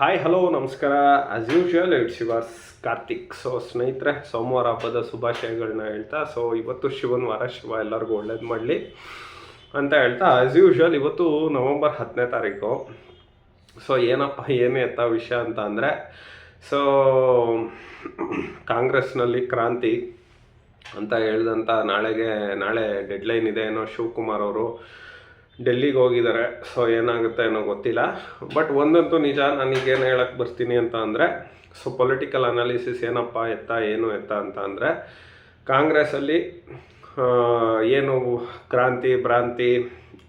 Hi hello ನಮಸ್ಕಾರ. As usual it's ಶಿವಾಸ್ Karthik so ಸ್ನೇಹಿತರೆ, ಸೋಮವಾರ ಹಬ್ಬದ ಶುಭಾಶಯಗಳನ್ನ ಹೇಳ್ತಾ ಸೊ ಇವತ್ತು ಶಿವನ ವಾರ, ಶಿವ ಎಲ್ಲರಿಗೂ ಒಳ್ಳೇದು ಮಾಡಲಿ ಅಂತ ಹೇಳ್ತಾ ಆಸ್ ಯೂಶ್ವಲ್ ಇವತ್ತು ನವಂಬರ್ ಹತ್ತನೇ ತಾರೀಕು. ಸೊ ಏನಪ್ಪ, ಏನೇ ಎತ್ತ ವಿಷಯ ಅಂತ ಅಂದರೆ ಸೊ ಕಾಂಗ್ರೆಸ್ನಲ್ಲಿ ಕ್ರಾಂತಿ ಅಂತ ಹೇಳ್ದಂಥ ನಾಳೆಗೆ, ನಾಳೆ ಡೆಡ್ಲೈನ್ ಇದೆ ಏನೋ ಶಿವಕುಮಾರ್ ಅವರು ಡೆಲ್ಲಿಗೆ ಹೋಗಿದ್ದಾರೆ. ಸೊ ಏನಾಗುತ್ತೆ ಏನೋ ಗೊತ್ತಿಲ್ಲ. ಬಟ್ ಒಂದಂತೂ ನಿಜ ನನಗೇನು ಹೇಳಕ್ಕೆ ಬರ್ತೀನಿ ಅಂತ ಅಂದರೆ ಸೊ ಪೊಲಿಟಿಕಲ್ ಅನಾಲಿಸಿಸ್ ಏನಪ್ಪ ಎತ್ತ, ಏನು ಎತ್ತ ಅಂತ ಅಂದರೆ, ಕಾಂಗ್ರೆಸ್ಸಲ್ಲಿ ಏನು ಕ್ರಾಂತಿ, ಭ್ರಾಂತಿ,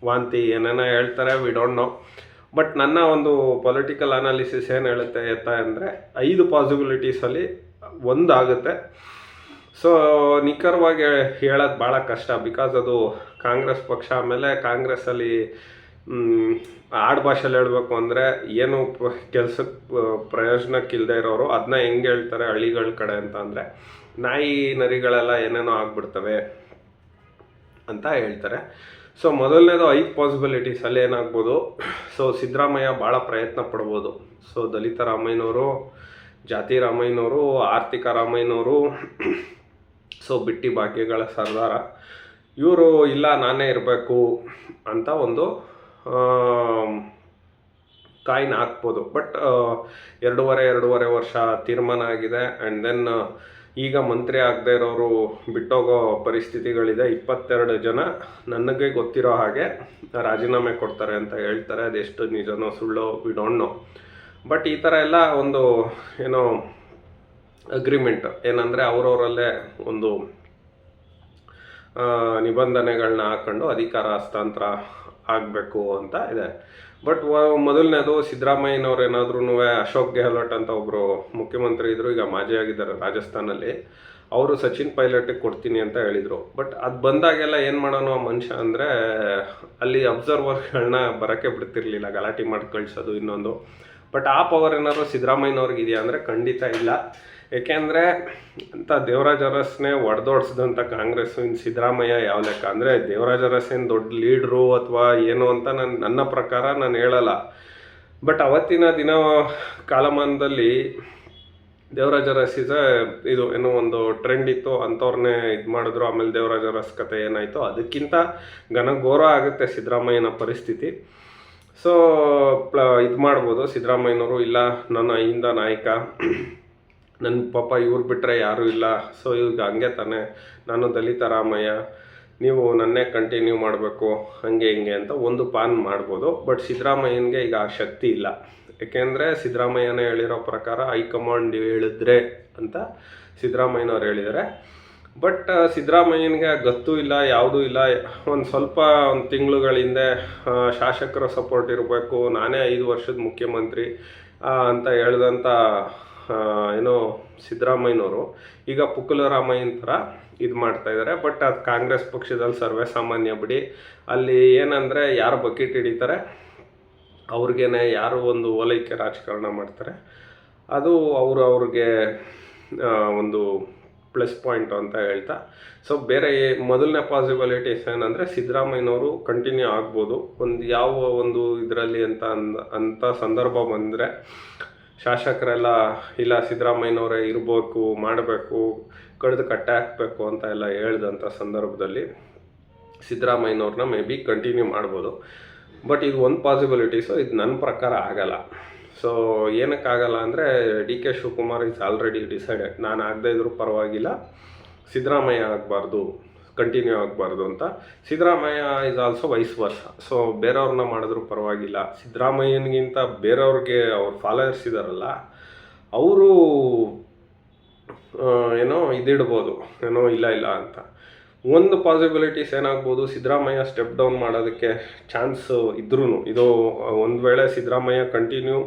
ವಾಂತಿ ಏನೇನೋ ಹೇಳ್ತಾರೆ ವಿ ಡೋಂಟ್ ನೋ ಬಟ್ ನನ್ನ ಒಂದು ಪೊಲಿಟಿಕಲ್ ಅನಾಲಿಸಿಸ್ ಏನು ಹೇಳುತ್ತೆ ಎತ್ತ ಅಂದರೆ, ಐದು ಪಾಸಿಬಿಲಿಟೀಸಲ್ಲಿ ಒಂದಾಗುತ್ತೆ. ಸೊ ನಿಖರವಾಗಿ ಹೇಳೋದು ಭಾಳ ಕಷ್ಟ ಬಿಕಾಸ್ ಅದು ಕಾಂಗ್ರೆಸ್ ಪಕ್ಷ ಆಮೇಲೆ ಕಾಂಗ್ರೆಸ್ಸಲ್ಲಿ ಆಡ್ ಹೇಳಬೇಕು ಅಂದರೆ ಏನು ಕೆಲಸಕ್ಕೆ ಪ್ರಯೋಜನಕ್ಕಿಲ್ಲದೆ ಇರೋರು ಅದನ್ನ ಹೆಂಗೆ ಹೇಳ್ತಾರೆ ಹಳ್ಳಿಗಳ ಕಡೆ ಅಂತ ಅಂದರೆ, ನಾಯಿ ನರಿಗಳೆಲ್ಲ ಏನೇನೋ ಆಗ್ಬಿಡ್ತವೆ ಅಂತ ಹೇಳ್ತಾರೆ. ಸೊ, ಮೊದಲನೇದು ಐದು ಪಾಸಿಬಿಲಿಟೀಸಲ್ಲಿ ಏನಾಗ್ಬೋದು, ಸೊ, ಸಿದ್ದರಾಮಯ್ಯ ಭಾಳ ಪ್ರಯತ್ನ ಪಡ್ಬೋದು. ಸೊ, ದಲಿತ ರಾಮಯ್ಯನವರು ಜಾತಿ ರಾಮಯ್ಯನವರು ಆರ್ಥಿಕ ರಾಮಯ್ಯನವರು ಸೊ, ಬಿಟ್ಟಿ ಭಾಗ್ಯಗಳ ಸರ್ದಾರ. ಇವರು, ಇಲ್ಲ, ನಾನೇ ಇರಬೇಕು ಅಂತ ಒಂದು ಕಾಯಿನ್ ಹಾಕ್ಬೋದು. ಬಟ್ ಎರಡೂವರೆ ಎರಡೂವರೆ ವರ್ಷ ತೀರ್ಮಾನ ಆಗಿದೆ. ಆ್ಯಂಡ್ ದೆನ್ ಈಗ ಮಂತ್ರಿ ಆಗದೆ ಇರೋರು ಬಿಟ್ಟೋಗೋ ಪರಿಸ್ಥಿತಿಗಳಿದೆ. ಇಪ್ಪತ್ತೆರಡು ಜನ ನನಗೆ ಗೊತ್ತಿರೋ ಹಾಗೆ ರಾಜೀನಾಮೆ ಕೊಡ್ತಾರೆ ಅಂತ ಹೇಳ್ತಾರೆ. ಅದೆಷ್ಟು ನಿಜನೋ, ಸುಳ್ಳು ವಿ ಡೋಂಟ್ ನೋ ಬಟ್ ಈ ಥರ ಎಲ್ಲ ಒಂದು, ಏನೋ ಅಗ್ರಿಮೆಂಟ್ ಏನಂದರೆ ಅವರವರಲ್ಲೇ ಒಂದು ನಿಬಂಧನೆಗಳನ್ನ ಹಾಕೊಂಡು ಅಧಿಕಾರ, ಹಸ್ತಾಂತರ ಆಗಬೇಕು ಅಂತ ಇದೆ. ಬಟ್ ಮೊದಲನೇದು ಸಿದ್ದರಾಮಯ್ಯನವ್ರು ಏನಾದ್ರೂ ಅಶೋಕ್ ಗೆಹ್ಲೋಟ್ ಅಂತ ಒಬ್ಬರು ಮುಖ್ಯಮಂತ್ರಿ ಇದ್ದರು ಈಗ ಮಾಜಿ ಆಗಿದ್ದಾರೆ ರಾಜಸ್ಥಾನಲ್ಲಿ. ಅವರು ಸಚಿನ್ ಪೈಲಟ್ಗೆ ಕೊಡ್ತೀನಿ ಅಂತ ಹೇಳಿದರು. ಬಟ್ ಅದು ಬಂದಾಗೆಲ್ಲ ಏನು ಮಾಡೋಣ ಮನುಷ್ಯ ಅಂದರೆ, ಅಲ್ಲಿ ಅಬ್ಸರ್ವರ್ಗಳನ್ನ ಬರೋಕ್ಕೆ ಬಿಡ್ತಿರ್ಲಿಲ್ಲ, ಗಲಾಟೆ ಮಾಡಿ ಕಳಿಸೋದು ಇನ್ನೊಂದು. ಬಟ್ ಆ ಪವರ್ ಏನಾದ್ರು ಸಿದ್ದರಾಮಯ್ಯನವ್ರಿಗೆ ಇದೆಯಾ ಅಂದರೆ ಖಂಡಿತ ಇಲ್ಲ. ಏಕೆಂದರೆ ಅಂತ ದೇವರಾಜ ಅರಸ್ನೇ ಒಡೆದೋಡ್ಸಿದಂಥ ಕಾಂಗ್ರೆಸ್ ಇನ್ನು ಸಿದ್ದರಾಮಯ್ಯ ಯಾವ ಲೆಕ್ಕ? ಅಂದರೆ ದೇವರಾಜ ಅರಸ್ ಏನು ದೊಡ್ಡ ಲೀಡ್ರು ಅಥವಾ ಏನು ಅಂತ ನನ್ನ ನನ್ನ ಪ್ರಕಾರ ನಾನು ಹೇಳಲ್ಲ. ಬಟ್ ಅವತ್ತಿನ ದಿನ ಕಾಲಮಾನದಲ್ಲಿ ದೇವರಾಜ ಅರಸ್ ಇಸ್ ಇದು ಏನೋ ಒಂದು ಟ್ರೆಂಡ್ ಇತ್ತು ಅಂಥವ್ರನ್ನೇ ಇದು ಮಾಡಿದ್ರು, ಆಮೇಲೆ ದೇವರಾಜ ಅರಸ್ ಕತೆ ಏನಾಯಿತು ಅದಕ್ಕಿಂತ ಘನಘೋರ ಆಗುತ್ತೆ ಸಿದ್ದರಾಮಯ್ಯನ ಪರಿಸ್ಥಿತಿ. ಸೊ ಪ್ಲ ಇದು ಮಾಡ್ಬೋದು, ಸಿದ್ದರಾಮಯ್ಯನವರು ಇಲ್ಲ, ನನ್ನ ಹಿಂದ ನಾಯಕ. ನನ್ನ ಪಾಪ ಇವ್ರು ಬಿಟ್ಟರೆ ಯಾರೂ ಇಲ್ಲ. ಸೊ ಈಗ ಹಂಗೆ ತಾನೆ. ನಾನು ದಲಿತ ರಾಮಯ್ಯ. ನೀವು ನನ್ನೇ ಕಂಟಿನ್ಯೂ ಮಾಡಬೇಕು, ಹಂಗೆ ಹಿಂಗೆ ಅಂತ ಒಂದು ಪಾನ್ ಮಾಡ್ಬೋದು. ಬಟ್ ಸಿದ್ದರಾಮಯ್ಯನಿಗೆ ಈಗ ಆ ಶಕ್ತಿ ಇಲ್ಲ. ಏಕೆಂದರೆ ಸಿದ್ದರಾಮಯ್ಯನೇ ಹೇಳಿರೋ ಪ್ರಕಾರ ಹೈಕಮಾಂಡ್ ಹೇಳಿದ್ರೆ ಅಂತ ಸಿದ್ದರಾಮಯ್ಯನವ್ರು ಹೇಳಿದ್ದಾರೆ. ಬಟ್ ಸಿದ್ದರಾಮಯ್ಯನಿಗೆ ಗೊತ್ತೂ ಇಲ್ಲ, ಯಾವುದೂ ಇಲ್ಲ. ಒಂದು ಸ್ವಲ್ಪ ಒಂದು ತಿಂಗಳುಗಳ ಹಿಂದೆ ಶಾಸಕರ ಸಪೋರ್ಟ್ ಇರಬೇಕು. ನಾನೇ ಐದು ವರ್ಷದ ಮುಖ್ಯಮಂತ್ರಿ ಅಂತ ಹೇಳ್ದಂಥ ಏನೋ ಸಿದ್ದರಾಮಯ್ಯನವರು. ಈಗ ಪುಕ್ಕಲರಾಮಯ್ಯನ ಥರ ಇದು ಮಾಡ್ತಾ ಇದ್ದಾರೆ ಬಟ್ ಅದು ಕಾಂಗ್ರೆಸ್ ಪಕ್ಷದಲ್ಲಿ ಸರ್ವೇ ಸಾಮಾನ್ಯ ಬಿಡಿ. ಅಲ್ಲಿ ಏನಂದರೆ ಯಾರು ಬಕೆಟ್ ಹಿಡಿತಾರೆ, ಅವ್ರಿಗೇನೆ ಯಾರು ಒಂದು ಓಲೈಕೆ ರಾಜಕಾರಣ ಮಾಡ್ತಾರೆ. ಅದು ಅವರು ಅವ್ರಿಗೆ ಒಂದು ಪ್ಲಸ್ ಪಾಯಿಂಟ್ ಅಂತ ಹೇಳ್ತಾ. ಸೊ ಬೇರೆ ಮೊದಲನೇ ಪಾಸಿಬಿಲಿಟೀಸ್ ಏನಂದರೆ ಸಿದ್ದರಾಮಯ್ಯನವರು ಕಂಟಿನ್ಯೂ ಆಗ್ಬೋದು. ಒಂದು ಯಾವ ಒಂದು ಇದರಲ್ಲಿ ಅಂತ ಅಂದ ಅಂಥ ಸಂದರ್ಭ ಬಂದರೆ ಶಾಸಕರೆಲ್ಲ, ಇಲ್ಲ, ಸಿದ್ದರಾಮಯ್ಯನವರೇ ಇರಬೇಕು, ಮಾಡಬೇಕು, ಕಡಿದು ಕಟ್ಟೆ ಹಾಕಬೇಕು ಅಂತ ಎಲ್ಲ ಹೇಳಿದಂಥ ಸಂದರ್ಭದಲ್ಲಿ ಸಿದ್ದರಾಮಯ್ಯನವ್ರನ್ನ ಮೇ ಬಿ ಕಂಟಿನ್ಯೂ ಮಾಡ್ಬೋದು. ಬಟ್ ಇದು ಒಂದು ಪಾಸಿಬಿಲಿಟೀಸು, ಇದು ನನ್ನ ಪ್ರಕಾರ ಆಗಲ್ಲ. ಸೊ, ಏನಕ್ಕಾಗಲ್ಲ ಅಂದರೆ D K Shivakumar is already decided. ನಾನು ಆಗದೇ ಇದ್ರೂ ಪರವಾಗಿಲ್ಲ. ಸಿದ್ದರಾಮಯ್ಯ ಆಗಬಾರ್ದು. ಕಂಟಿನ್ಯೂ ಆಗಬಾರ್ದು ಅಂತ. ಸಿದ್ದರಾಮಯ್ಯ ಇಸ್ ಆಲ್ಸೋ ವೈಸ್ ವರ್ಷ ಸೊ ಬೇರೆಯವ್ರನ್ನ ಮಾಡಿದ್ರು ಪರವಾಗಿಲ್ಲ. ಸಿದ್ದರಾಮಯ್ಯನಿಗಿಂತ ಬೇರೆಯವ್ರಿಗೆ ಅವ್ರ ಫಾಲೋಯರ್ಸ್ ಇದ್ದಾರಲ್ಲ ಅವರು ಏನೋ ಇದಿಡ್ಬೋದು, ಏನೋ ಇಲ್ಲ ಇಲ್ಲ ಅಂತ. ಒಂದು ಪಾಸಿಬಿಲಿಟೀಸ್ ಏನಾಗ್ಬೋದು, ಸಿದ್ದರಾಮಯ್ಯ ಸ್ಟೆಪ್ ಡೌನ್ ಮಾಡೋದಕ್ಕೆ ಚಾನ್ಸ್ ಇದ್ರೂ ಇದು, ಒಂದು ವೇಳೆ ಸಿದ್ದರಾಮಯ್ಯ ಕಂಟಿನ್ಯೂ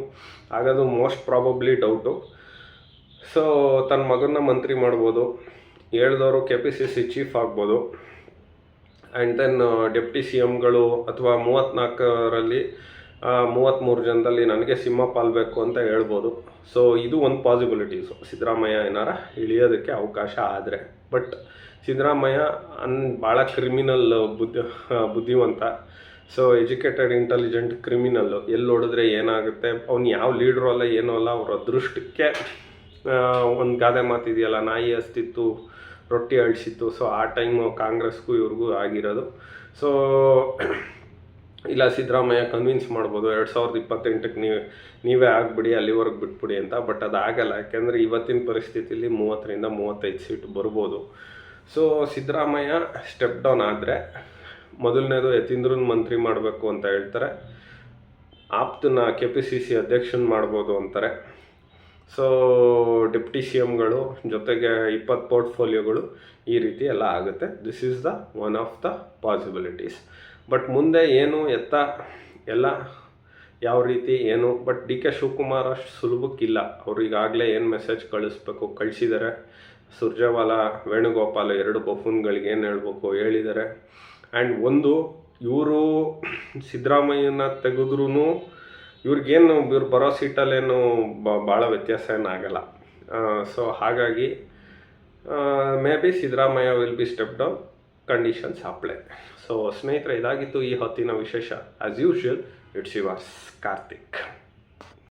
ಆಗೋದು ಮೋಸ್ಟ್ ಪ್ರಾಬಬ್ಲಿ ಡೌಟು ಸೊ ತನ್ನ ಮಗನ ಮಂತ್ರಿ ಮಾಡ್ಬೋದು. ಹೇಳ್ದವರು K P C C chief ಆಗ್ಬೋದು ಆ್ಯಂಡ್ ದೆನ್ ಡೆಪ್ಟಿ ಸಿ ಎಮ್ಗಳು ಅಥವಾ ಮೂವತ್ತ್ನಾಲ್ಕರಲ್ಲಿ ಮೂವತ್ತ್ಮೂರು ಜನದಲ್ಲಿ ನನಗೆ ಸಿಂಹ ಪಾಲ್ಬೇಕು ಅಂತ ಹೇಳ್ಬೋದು. ಸೊ ಇದು ಒಂದು ಪಾಸಿಬಿಲಿಟೀಸು ಸಿದ್ದರಾಮಯ್ಯ ಏನಾರ ಇಳಿಯೋದಕ್ಕೆ ಅವಕಾಶ ಆದರೆ. ಬಟ್ ಸಿದ್ದರಾಮಯ್ಯ ಅನ್ ಭಾಳ ಕ್ರಿಮಿನಲ್ ಬುದ್ಧಿ ಬುದ್ಧಿವಂತ. ಸೊ ಎಜುಕೇಟೆಡ್ ಇಂಟೆಲಿಜೆಂಟ್ ಕ್ರಿಮಿನಲ್ಲು ಎಲ್ಲಿ ನೋಡಿದ್ರೆ ಏನಾಗುತ್ತೆ? ಅವ್ನು ಯಾವ ಲೀಡ್ರು ಅಲ್ಲ, ಏನೂ ಅಲ್ಲ. ಅವರ ಅದೃಷ್ಟಕ್ಕೆ ಒಂದು ಗಾದೆ ಮಾತಿದೆಯಲ್ಲ, ನಾಯಿ ಹಸ್ತಿತ್ತು ರೊಟ್ಟಿ ಅಳಿಸಿತ್ತು. ಸೊ ಆ ಟೈಮು ಕಾಂಗ್ರೆಸ್ಗೂ ಇವ್ರಿಗೂ ಆಗಿರೋದು. ಸೊ ಇಲ್ಲ, ಸಿದ್ದರಾಮಯ್ಯ ಕನ್ವಿನ್ಸ್ ಮಾಡ್ಬೋದು. ಎರಡು ಸಾವಿರದ ಇಪ್ಪತ್ತೆಂಟಕ್ಕೆ ನೀವು, ನೀವೇ ಆಗಿಬಿಡಿ, ಅಲ್ಲಿವರೆಗೆ ಬಿಟ್ಬಿಡಿ ಅಂತ. ಬಟ್ ಅದು ಆಗಲ್ಲ. ಯಾಕೆಂದರೆ ಇವತ್ತಿನ ಪರಿಸ್ಥಿತಿಲಿ ಮೂವತ್ತರಿಂದ ಮೂವತ್ತೈದು ಸೀಟ್ ಬರ್ಬೋದು. ಸೊ ಸಿದ್ದರಾಮಯ್ಯ ಸ್ಟೆಪ್ ಡೌನ್ ಆದರೆ ಮೊದಲನೇದು ಯತೀಂದ್ರನ್ ಮಂತ್ರಿ ಮಾಡಬೇಕು ಅಂತ ಹೇಳ್ತಾರೆ. ಆಪ್ತನ ಕೆ ಪಿ ಸಿ ಸಿ ಅಧ್ಯಕ್ಷನ್ ಮಾಡ್ಬೋದು ಅಂತಾರೆ. ಸೊ ಡೆಪ್ಟಿ ಸಿ ಎಮ್ಗಳು ಜೊತೆಗೆ ಇಪ್ಪತ್ತು ಪೋರ್ಟ್ಫೋಲಿಯೋಗಳು ಈ ರೀತಿ ಎಲ್ಲ ಆಗುತ್ತೆ. This is the one of the possibilities but ಮುಂದೆ ಏನು ಎತ್ತ ಎಲ್ಲ ಯಾವ ರೀತಿ ಏನು? ಬಟ್ ಡಿ ಕೆ ಶಿವಕುಮಾರ್ ಅಷ್ಟು ಸುಲಭಕ್ಕಿಲ್ಲ ಅವ್ರಿಗಾಗಲೇ ಏನು ಮೆಸೇಜ್ ಕಳಿಸ್ಬೇಕು, ಕಳಿಸಿದ್ದಾರೆ. ಸುರ್ಜೇವಾಲಾ, ವೇಣುಗೋಪಾಲ ಎರಡು ಬಫೂನ್ಗಳಿಗೆ ಏನು ಹೇಳ್ಬೇಕು ಹೇಳಿದ್ದಾರೆ. ಆ್ಯಂಡ್ ಒಂದು ಇವರು ಸಿದ್ದರಾಮಯ್ಯನ ತೆಗೆದ್ರೂ ಇವ್ರಿಗೇನು ಇವ್ರು ಬರೋ ಸೀಟಲ್ಲೇನು ಭಾಳ ವ್ಯತ್ಯಾಸ ಏನಾಗಲ್ಲ ಸೊ ಹಾಗಾಗಿ may be Siddaramaiah will be step down conditions apply so ಸ್ನೇಹಿತರೆ, ಇದಾಗಿತ್ತು ಈ ಹೊತ್ತಿನ ವಿಶೇಷ. As usual it's yours Karthik